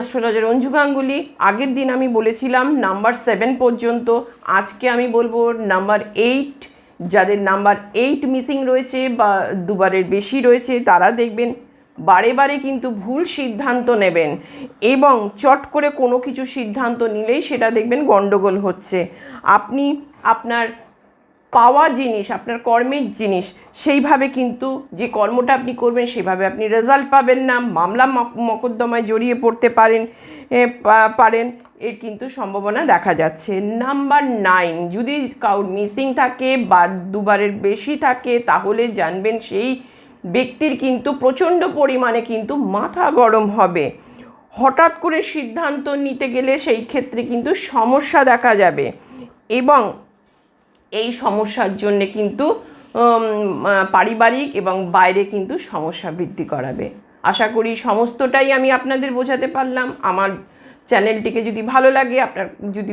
Astrologer Anju Ganguly আগের দিন আমি বলেছিলাম নাম্বার সেভেন পর্যন্ত, আজকে আমি বলব নাম্বার এইট যাদের নাম্বার এইট মিসিং রয়েছে বা দুবারের বেশি রয়েছে, তারা দেখবেন বারে বারে কিন্তু ভুল সিদ্ধান্ত নেবেন এবং চট করে কোনো কিছু সিদ্ধান্ত নিলেই সেটা দেখবেন গণ্ডগোল হচ্ছে। আপনি আপনার পাওয়া জিনিস, আপনার কর্মের জিনিস, সেইভাবে কিন্তু যে কর্মটা আপনি করবেন, সেভাবে আপনি রেজাল্ট পাবেন না, মামলা মক- মকদ্দমায় জড়িয়ে পড়তে পারেন পারেন, এর কিন্তু সম্ভাবনা দেখা যাচ্ছে। নাম্বার নাইন যদি কাউর মিসিং থাকে বা দুবারের বেশি থাকে, তাহলে জানবেন সেই ব্যক্তির কিন্তু প্রচণ্ড পরিমাণে কিন্তু মাথা গরম হবে। হঠাৎ করে সিদ্ধান্ত নিতে গেলে সেই ক্ষেত্রে কিন্তু সমস্যা দেখা যাবে। এবং এই সমস্যার জন্যে কিন্তু পারিবারিক এবং বাইরে কিন্তু সমস্যা বৃদ্ধি করাবে। আশা করি সমস্তটাই আমি আপনাদের বোঝাতে পারলাম। আমার চ্যানেলটিকে যদি ভালো লাগে, আপনার যদি